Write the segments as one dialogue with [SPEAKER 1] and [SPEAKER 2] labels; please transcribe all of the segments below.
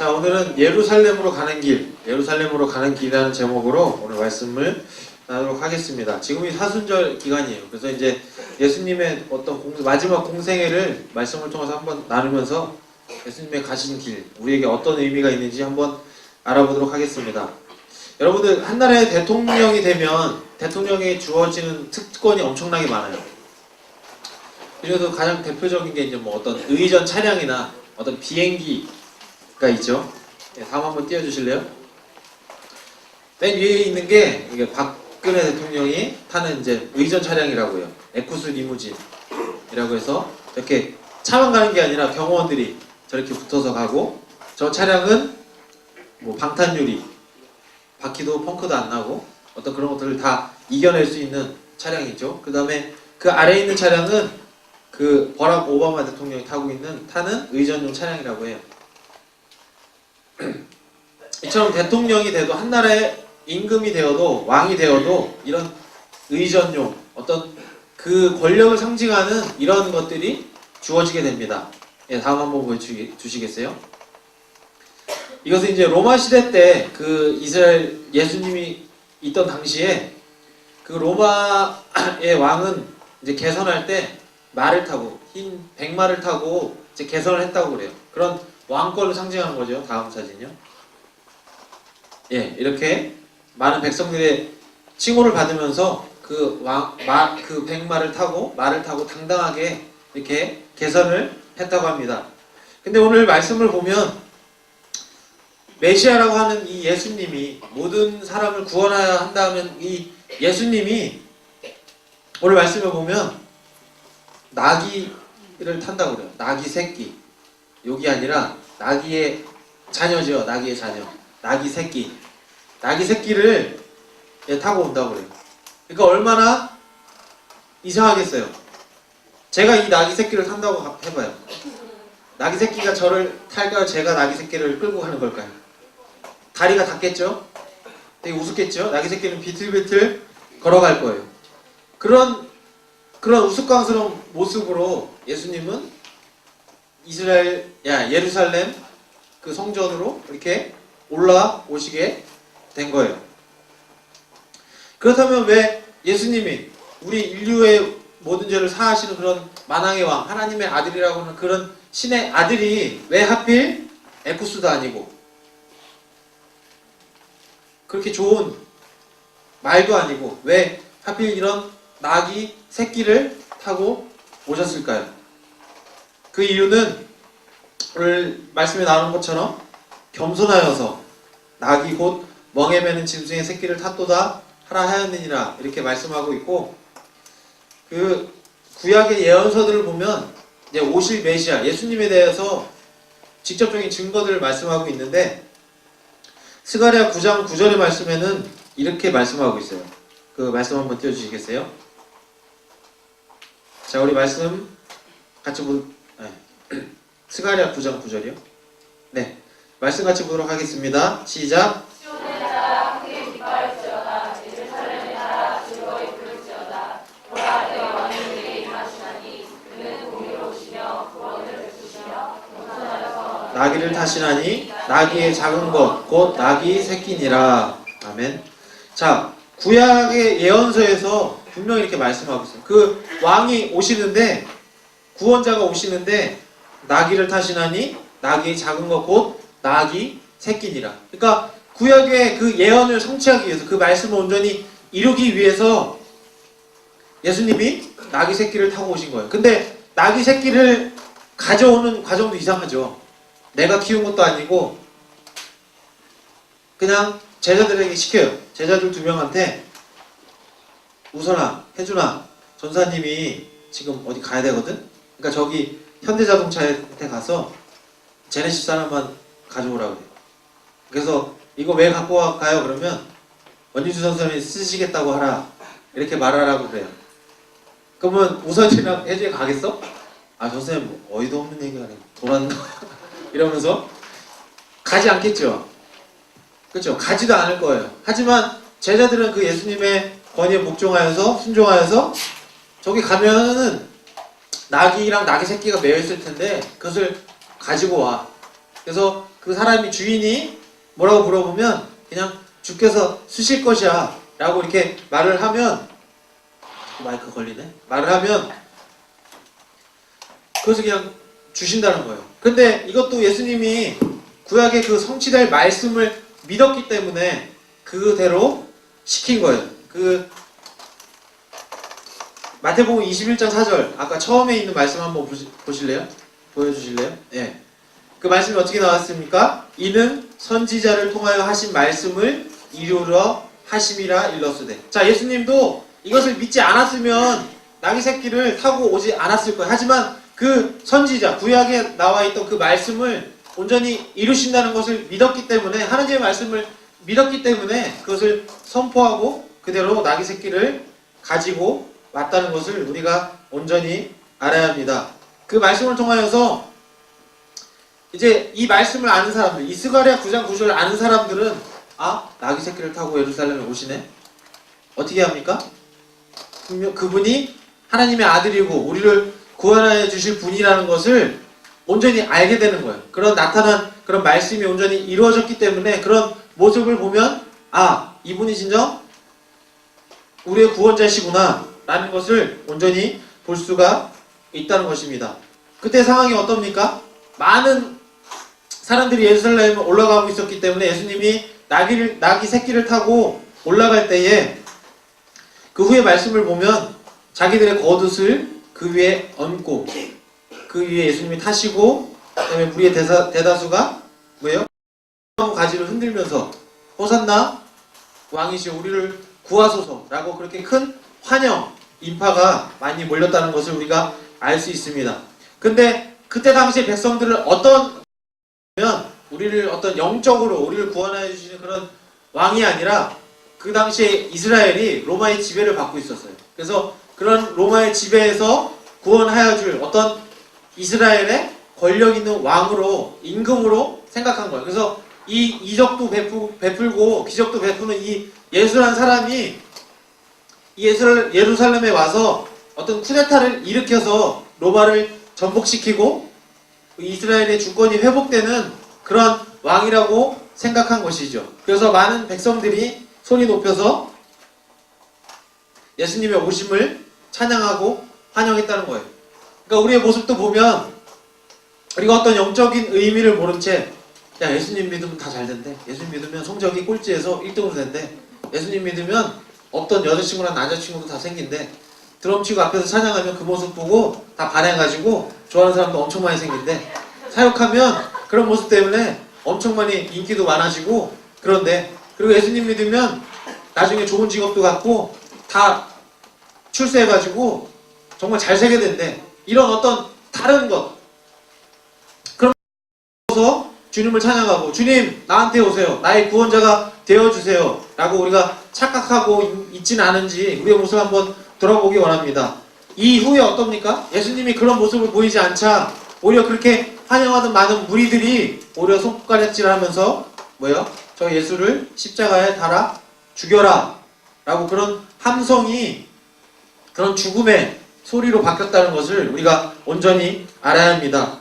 [SPEAKER 1] 자 오늘은 예루살렘으로 가는 길, 예루살렘으로 가는 길이라는 제목으로 오늘 말씀을 나누도록 하겠습니다. 지금이 사순절 기간이에요. 그래서 이제 예수님의 어떤 공- 마지막 공생애를 말씀을 통해서 한번 나누면서 예수님의 가신 길, 우리에게 어떤 의미가 있는지 한번 알아보도록 하겠습니다. 여러분들 한 나라의 대통령이 되면 대통령에 주어지는 특권이 엄청나게 많아요. 그중에서 가장 대표적인 게 이제 뭐 어떤 의전 차량이나 어떤 비행기 가 있죠. 네, 다음 한번 띄워주실래요? 맨 위에 있는 게 이게 박근혜 대통령이 타는 이제 의전 차량이라고요. 에쿠스 리무진이라고 해서 이렇게 차만 가는 게 아니라 경호원들이 저렇게 붙어서 가고 저 차량은 뭐 방탄 유리 바퀴도 펑크도 안 나고 어떤 그런 것들을 다 이겨낼 수 있는 차량이죠. 그 다음에 그 아래에 있는 차량은 그 버락 오바마 대통령이 타고 있는 타는 의전용 차량이라고 해요. 이처럼 대통령이 돼도 한 나라의 임금이 되어도 왕이 되어도 이런 의전용 어떤 그 권력을 상징하는 이런 것들이 주어지게 됩니다. 예, 다음 한번 보여주시겠어요? 이것은 이제 로마 시대 때 그 이스라엘 예수님이 있던 당시에 그 로마의 왕은 이제 개선할 때 말을 타고 흰 백마를 타고 이제 개선을 했다고 그래요. 그런 왕권을 상징하는 거죠. 다음 사진요. 예, 이렇게 많은 백성들의 칭호를 받으면서 그 왕, 마, 그 백마를 타고 말을 타고 당당하게 이렇게 개선을 했다고 합니다. 근데 오늘 말씀을 보면 메시아라고 하는 이 예수님이 모든 사람을 구원해야 한다면 이 예수님이 오늘 말씀을 보면 나귀를 탄다고 그래요. 나귀 새끼. 여기 아니라 나귀의 자녀죠. 나귀의 자녀. 나귀 새끼. 나귀 새끼를 예, 타고 온다고 그래요. 그러니까 얼마나 이상하겠어요. 제가 이 나귀 새끼를 탄다고 가- 해봐요. 나귀 새끼가 저를 탈까요? 제가 나귀 새끼를 끌고 가는 걸까요? 다리가 닿겠죠? 되게 우습겠죠? 나귀 새끼는 비틀비틀 걸어갈 거예요. 그런 그런 우스꽝스러운 모습으로 예수님은 이스라엘, 야 예루살렘 그 성전으로 이렇게 올라오시게 된 거예요. 그렇다면 왜 예수님이 우리 인류의 모든 죄를 사하시는 그런 만왕의 왕, 하나님의 아들이라고 하는 그런 신의 아들이 왜 하필 에쿠스도 아니고 그렇게 좋은 말도 아니고 왜 하필 이런 나귀 새끼를 타고 오셨을까요? 그 이유는 오늘 말씀에 나오는 것처럼 겸손하여서 낙이 곧 멍에 매는 짐승의 새끼를 탔도다 하라 하였느니라 이렇게 말씀하고 있고 그 구약의 예언서들을 보면 이제 오실 메시아 예수님에 대해서 직접적인 증거들을 말씀하고 있는데 스가랴 9장 9절의 말씀에는 이렇게 말씀하고 있어요. 그 말씀 한번 띄워주시겠어요? 자, 우리 말씀 같이 보, 네. 스가랴 9장 9절이요? 네. 말씀 같이 보도록 하겠습니다. 시작. 나귀를 타시나니 나귀의 작은 것 곧 나귀 새끼니라. 아멘. 자, 구약의 예언서에서 분명히 이렇게 말씀하고 있어요. 그 왕이 오시는데 구원자가 오시는데 나귀를 타시나니 나귀의 작은 것 곧 나귀 새끼니라. 그러니까 구약의 그 예언을 성취하기 위해서 그 말씀을 온전히 이루기 위해서 예수님이 나귀 새끼를 타고 오신 거예요. 근데 나귀 새끼를 가져오는 과정도 이상하죠. 내가 키운 것도 아니고 그냥 제자들에게 시켜요. 제자들 두 명한테 우선아, 혜준아, 전사님이 지금 어디 가야 되거든? 그러니까 저기 현대자동차한테 가서 제네시스 하나만 가져오라고 그래요. 그래서 이거 왜 갖고 와- 가요? 그러면 원진수 선생님이 쓰시겠다고 하라. 이렇게 말하라고 그래요. 그러면 우선이랑 혜준이 가겠어? 아, 저 선생님 뭐 어이도 없는 얘기 하네. 돌았나? 이러면서 가지 않겠죠. 그렇죠. 가지도 않을 거예요. 하지만 제자들은 그 예수님의 권위에 복종하여서 순종하여서 저기 가면은 나귀랑 나귀 새끼가 매여 있을 텐데 그것을 가지고 와. 그래서 그 사람이 주인이 뭐라고 물어보면 그냥 주께서 쓰실 것이야 라고 이렇게 말을 하면 마이크 걸리네? 말을 하면 그것을 그냥 주신다는 거예요. 근데 이것도 예수님이 구약의 그 성취될 말씀을 믿었기 때문에 그대로 시킨 거예요. 그 마태복음 21장 4절 아까 처음에 있는 말씀 한번 보시, 보실래요? 보여주실래요? 예. 그 말씀이 어떻게 나왔습니까? 이는 선지자를 통하여 하신 말씀을 이루러 하심이라 일렀으되 자 예수님도 이것을 믿지 않았으면 나귀 새끼를 타고 오지 않았을 거예요 하지만 그 선지자 구약에 나와 있던 그 말씀을 온전히 이루신다는 것을 믿었기 때문에 하나님의 말씀을 믿었기 때문에 그것을 선포하고 그대로 나귀 새끼를 가지고 왔다는 것을 우리가 온전히 알아야 합니다. 그 말씀을 통하여서 이제 이 말씀을 아는 사람들, 이스가랴 9장 9절을 아는 사람들은 아 나귀 새끼를 타고 예루살렘에 오시네. 어떻게 합니까? 분명 그분이 하나님의 아들이고 우리를 구원하여 주실 분이라는 것을 온전히 알게 되는 거예요. 그런 나타난 그런 말씀이 온전히 이루어졌기 때문에 그런 모습을 보면 아 이분이 진정 우리의 구원자시구나 라는 것을 온전히 볼 수가 있다는 것입니다. 그때 상황이 어떻습니까? 많은 사람들이 예루살렘에 올라가고 있었기 때문에 예수님이 나귀를, 나귀 새끼를 타고 올라갈 때에 그 후에 말씀을 보면 자기들의 겉옷을 그 위에 얹고 그 위에 예수님이 타시고 그다음에 우리의 대사, 대다수가 뭐예요? 가지를 흔들면서 호산나 왕이시여 우리를 구하소서라고 그렇게 큰 환영 인파가 많이 몰렸다는 것을 우리가 알 수 있습니다. 근데 그때 당시 백성들을 어떤 면 우리를 어떤 영적으로 우리를 구원하여 주시는 그런 왕이 아니라 그 당시에 이스라엘이 로마의 지배를 받고 있었어요. 그래서 그런 로마의 지배에서 구원하여 줄 어떤 이스라엘의 권력 있는 왕으로 임금으로 생각한 거예요. 그래서 이 이적도 베풀고 기적도 베푸는 이 예수란 사람이 이 예수를 예루살렘에 와서 어떤 쿠데타를 일으켜서 로마를 전복시키고 이스라엘의 주권이 회복되는 그런 왕이라고 생각한 것이죠. 그래서 많은 백성들이 손이 높여서 예수님의 오심을 찬양하고 환영했다는 거예요. 그러니까 우리의 모습도 보면 우리가 어떤 영적인 의미를 모른 채 야, 예수님 믿으면 다 잘 된대. 예수님 믿으면 성적이 꼴찌에서 1등으로 된대. 예수님 믿으면 없던 여자친구랑 남자친구도 다 생긴대. 드럼 치고 앞에서 찬양하면 그 모습 보고 다 반해가지고 좋아하는 사람도 엄청 많이 생긴대. 사역하면 그런 모습 때문에 엄청 많이 인기도 많아지고 그런데 그리고 예수님 믿으면 나중에 좋은 직업도 갖고 다 출세해가지고 정말 잘 살게 된대. 이런 어떤 다른 것 그러면서 주님을 찬양하고 주님 나한테 오세요. 나의 구원자가 되어주세요. 라고 우리가 착각하고 있지는 않은지 우리의 모습 한번 돌아보기 원합니다. 이후에 어떻습니까? 예수님이 그런 모습을 보이지 않자 오히려 그렇게 환영하던 많은 무리들이 오히려 손가락질을 하면서 뭐예요? 저 예수를 십자가에 달아 죽여라 라고 그런 함성이 그런 죽음의 소리로 바뀌었다는 것을 우리가 온전히 알아야 합니다.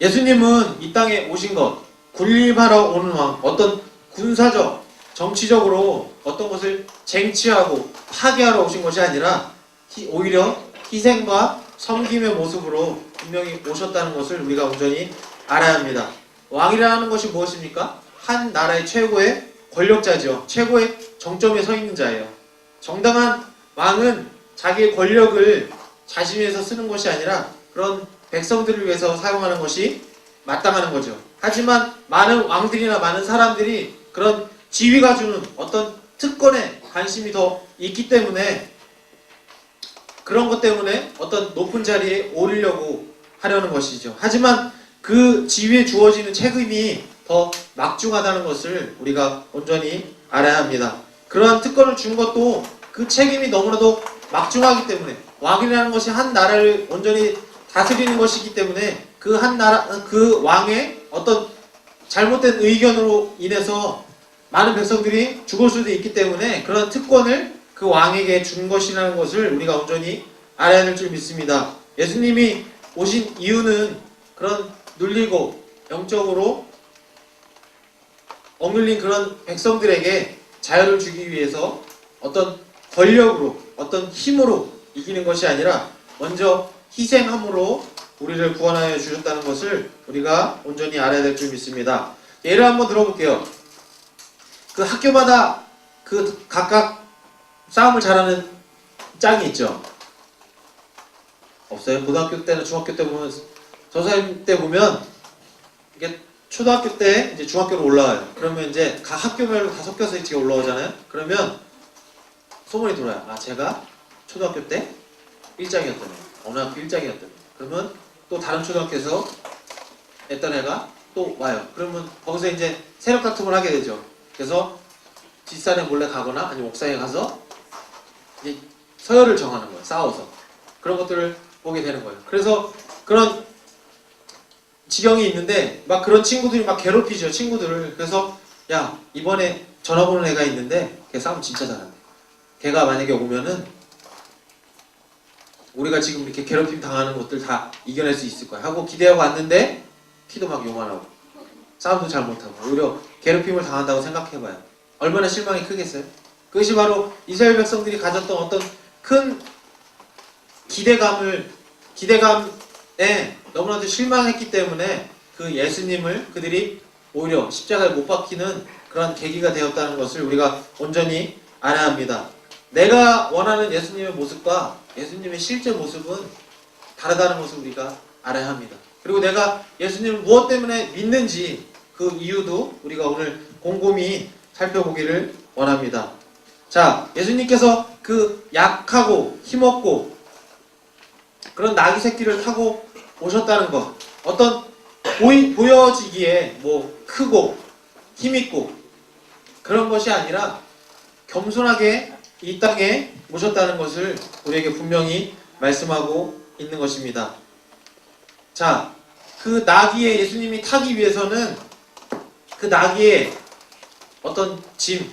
[SPEAKER 1] 예수님은 이 땅에 오신 것, 군림하러 오는 왕, 어떤 군사적, 정치적으로 어떤 것을 쟁취하고 파괴하러 오신 것이 아니라 히- 오히려 희생과 섬김의 모습으로 분명히 오셨다는 것을 우리가 온전히 알아야 합니다. 왕이라는 것이 무엇입니까? 한 나라의 최고의 권력자죠. 최고의 정점에 서 있는 자예요. 정당한 왕은 자기의 권력을 자신 위해서 쓰는 것이 아니라 그런 백성들을 위해서 사용하는 것이 마땅하는 거죠. 하지만 많은 왕들이나 많은 사람들이 그런 지위가 주는 어떤 특권에 관심이 더 있기 때문에 그런 것 때문에 어떤 높은 자리에 오르려고 하려는 것이죠. 하지만 그 지위에 주어지는 책임이 더 막중하다는 것을 우리가 온전히 알아야 합니다. 그러한 특권을 준 것도 그 책임이 너무나도 막중하기 때문에 왕이라는 것이 한 나라를 온전히 다스리는 것이기 때문에 그 한 나라 그 왕의 어떤 잘못된 의견으로 인해서 많은 백성들이 죽을 수도 있기 때문에 그런 특권을 그 왕에게 준 것이라는 것을 우리가 온전히 알아야 될 줄 믿습니다. 예수님이 오신 이유는 그런 눌리고 영적으로 억눌린 그런 백성들에게 자유를 주기 위해서 어떤 권력으로 어떤 힘으로 이기는 것이 아니라 먼저 희생함으로 우리를 구원하여 주셨다는 것을 우리가 온전히 알아야 될 줄 믿습니다. 예를 한번 들어볼게요. 그 학교마다 그 각각 싸움을 잘하는 짱이 있죠. 없어요. 고등학교 때나 중학교 때 보면 저 사람 때 보면 이게 초등학교 때 이제 중학교로 올라와요. 그러면 이제 각 학교별로 다 섞여서 이렇게 올라오잖아요. 그러면 소문이 돌아요. 아 제가 초등학교 때 1장이었다며 어느 학교 1장이었다며 그러면 또 다른 초등학교에서 했던 애가 또 와요. 그러면 거기서 이제 세력 다툼을 하게 되죠. 그래서 뒷산에 몰래 가거나 아니면 옥상에 가서 이제 서열을 정하는 거예요. 싸워서 그런 것들을 보게 되는 거예요. 그래서 그런 지경이 있는데 막 그런 친구들이 막 괴롭히죠 친구들을. 그래서 야 이번에 전화 보는 애가 있는데 걔 싸움 진짜 잘한대. 걔가 만약에 오면은 우리가 지금 이렇게 괴롭힘 당하는 것들 다 이겨낼 수 있을 거야. 하고 기대하고 왔는데 키도 막 요만하고 싸움도 잘 못하고 오히려 괴롭힘을 당한다고 생각해봐요. 얼마나 실망이 크겠어요? 그것이 바로 이스라엘 백성들이 가졌던 어떤 큰 기대감을 기대감에 너무나도 실망했기 때문에 그 예수님을 그들이 오히려 십자가에 못 박히는 그런 계기가 되었다는 것을 우리가 온전히 알아야 합니다. 내가 원하는 예수님의 모습과 예수님의 실제 모습은 다르다는 것을 우리가 알아야 합니다. 그리고 내가 예수님을 무엇 때문에 믿는지 그 이유도 우리가 오늘 곰곰이 살펴보기를 원합니다. 자, 예수님께서 그 약하고 힘없고 그런 나귀 새끼를 타고 오셨다는 것. 어떤 보이, 보여지기에 뭐 크고 힘있고 그런 것이 아니라 겸손하게 이 땅에 오셨다는 것을 우리에게 분명히 말씀하고 있는 것입니다. 자, 그 나귀에 예수님이 타기 위해서는 그 나귀의 어떤 짐,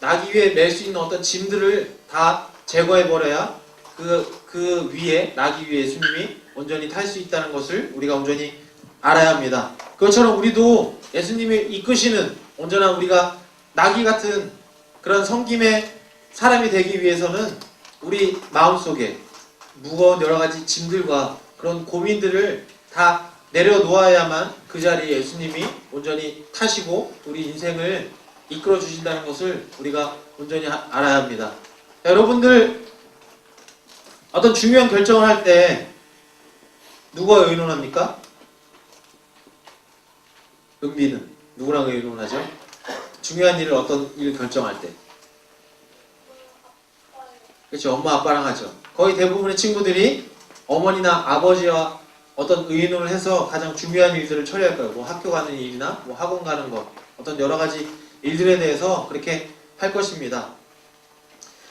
[SPEAKER 1] 나귀 위에 멜 수 있는 어떤 짐들을 다 제거해 버려야 그, 그 위에 나귀 위에 예수님이 온전히 탈 수 있다는 것을 우리가 온전히 알아야 합니다. 그것처럼 우리도 예수님이 이끄시는 온전한 우리가 나귀 같은 그런 성김의 사람이 되기 위해서는 우리 마음속에 무거운 여러 가지 짐들과 그런 고민들을 다 내려놓아야만 그 자리에 예수님이 온전히 타시고 우리 인생을 이끌어 주신다는 것을 우리가 온전히 하- 알아야 합니다. 자, 여러분들 어떤 중요한 결정을 할 때 누가 의논합니까? 은비는 누구랑 의논하죠? 중요한 일을 어떤 일을 결정할 때 그렇죠. 엄마 아빠랑 하죠. 거의 대부분의 친구들이 어머니나 아버지와 어떤 의논을 해서 가장 중요한 일들을 처리할 거예요. 뭐 학교 가는 일이나 뭐 학원 가는 것 어떤 여러 가지 일들에 대해서 그렇게 할 것입니다.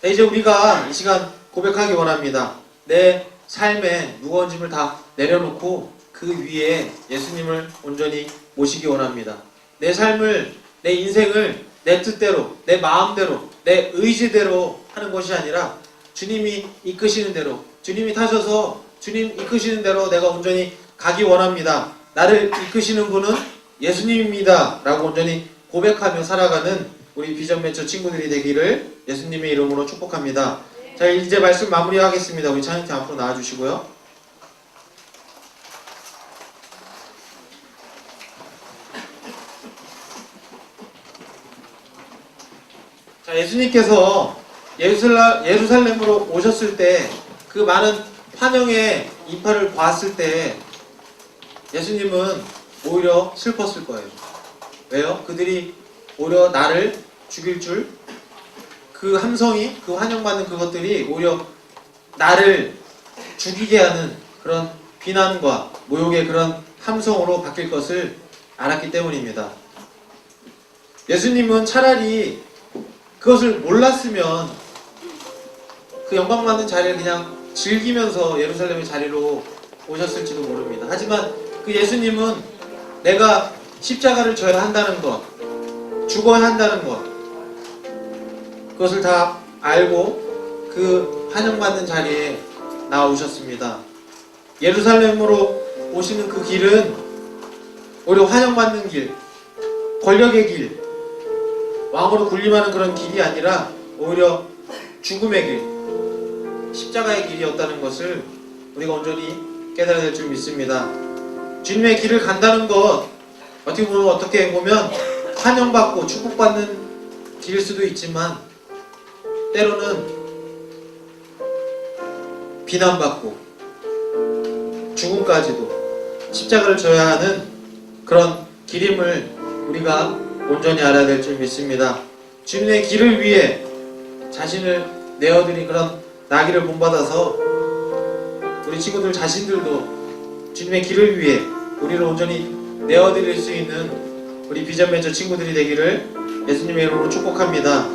[SPEAKER 1] 네, 이제 우리가 이 시간 고백하기 원합니다. 내 삶에 무거운 짐을 다 내려놓고 그 위에 예수님을 온전히 모시기 원합니다. 내 삶을, 내 인생을 내 뜻대로, 내 마음대로, 내 의지대로 하는 것이 아니라 주님이 이끄시는 대로, 주님이 타셔서 주님 이끄시는 대로 내가 온전히 가기 원합니다. 나를 이끄시는 분은 예수님입니다. 라고 온전히 고백하며 살아가는 우리 비전 멘처 친구들이 되기를 예수님의 이름으로 축복합니다. 자, 이제 말씀 마무리하겠습니다. 우리 찬양팀 앞으로 나와주시고요. 자, 예수님께서 예루살렘, 예루살렘으로 오셨을 때 그 많은 환영의 인파를 봤을 때 예수님은 오히려 슬펐을 거예요. 왜요? 그들이 오히려 나를 죽일 줄 그 함성이 그 환영받는 그것들이 오히려 나를 죽이게 하는 그런 비난과 모욕의 그런 함성으로 바뀔 것을 알았기 때문입니다. 예수님은 차라리 그것을 몰랐으면 그 영광 받는 자리를 그냥 즐기면서 예루살렘의 자리로 오셨을지도 모릅니다. 하지만 그 예수님은 내가 십자가를 져야 한다는 것, 죽어야 한다는 것, 그것을 다 알고 그 환영받는 자리에 나오셨습니다. 예루살렘으로 오시는 그 길은 오히려 환영받는 길, 권력의 길, 왕으로 군림하는 그런 길이 아니라 오히려 죽음의 길, 십자가의 길이었다는 것을 우리가 온전히 깨달아야 될 줄 믿습니다. 주님의 길을 간다는 것 어떻게 보면 어떻게 보면 환영받고 축복받는 길일 수도 있지만 때로는 비난받고 죽음까지도 십자가를 져야 하는 그런 길임을 우리가 온전히 알아야 될 줄 믿습니다. 주님의 길을 위해 자신을 내어드린 그런 나기를 본받아서 우리 친구들 자신들도 주님의 길을 위해 우리를 온전히 내어드릴 수 있는 우리 비전 멘tor 친구들이 되기를 예수님의 이름으로 축복합니다.